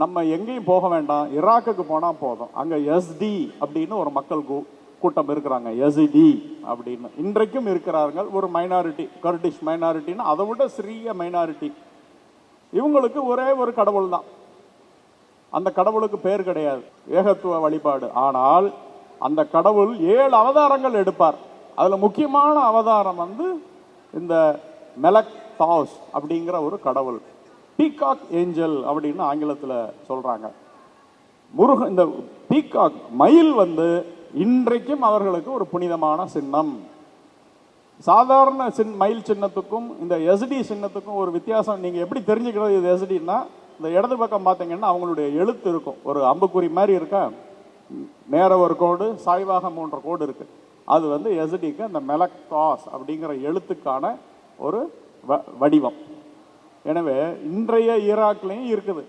நம்ம எங்கேயும் போக வேண்டாம் ஈராக்குக்கு போனால் போதும். அங்கே எஸ்டி அப்படின்னு ஒரு மக்கள் கூ- கூட்டம் இருக்கிறாங்க. எஸ்டி அப்படின்னு. இன்றைக்கும் இருக்கிறார்கள் ஒரு மைனாரிட்டி கர்டிஷ் மைனாரிட்டின்னு அதை விட சிறிய மைனாரிட்டி இவங்களுக்கு ஒரே ஒரு கடவுள் தான் அந்த கடவுளுக்கு பேர் கிடையாது. ஏகத்துவ வழிபாடு. ஆனால் அந்த கடவுள் ஏழு அவதாரங்கள் எடுப்பார். அதில் முக்கியமான அவதாரம் வந்து இந்த மெலக் தாஸ் அப்படிங்கிற ஒரு கடவுள். பீகாக் ஏஞ்சல் அப்படின்னு ஆங்கிலத்தில் சொல்கிறாங்க முருக இந்த பீகாக் மயில் வந்து இன்றைக்கும் அவர்களுக்கு ஒரு புனிதமான சின்னம். சாதாரண சின் மயில் சின்னத்துக்கும் இந்த எஸ்டி சின்னத்துக்கும் ஒரு வித்தியாசம் நீங்கள் எப்படி தெரிஞ்சுக்கிறது இது எஸ்டின்னா இந்த இடது பக்கம் பார்த்தீங்கன்னா அவங்களுடைய எழுத்து இருக்கும். ஒரு அம்புக்குறி மாதிரி இருக்கா நேர ஒரு கோடு சாய்வாக மூன்ற கோடு இருக்குது அது வந்து எஸ்டிக்கு அந்த மெலக்டாஸ் அப்படிங்கிற எழுத்துக்கான ஒரு வ- வடிவம். எனவே இன்றைய ஈராக்லையும் இருக்குது.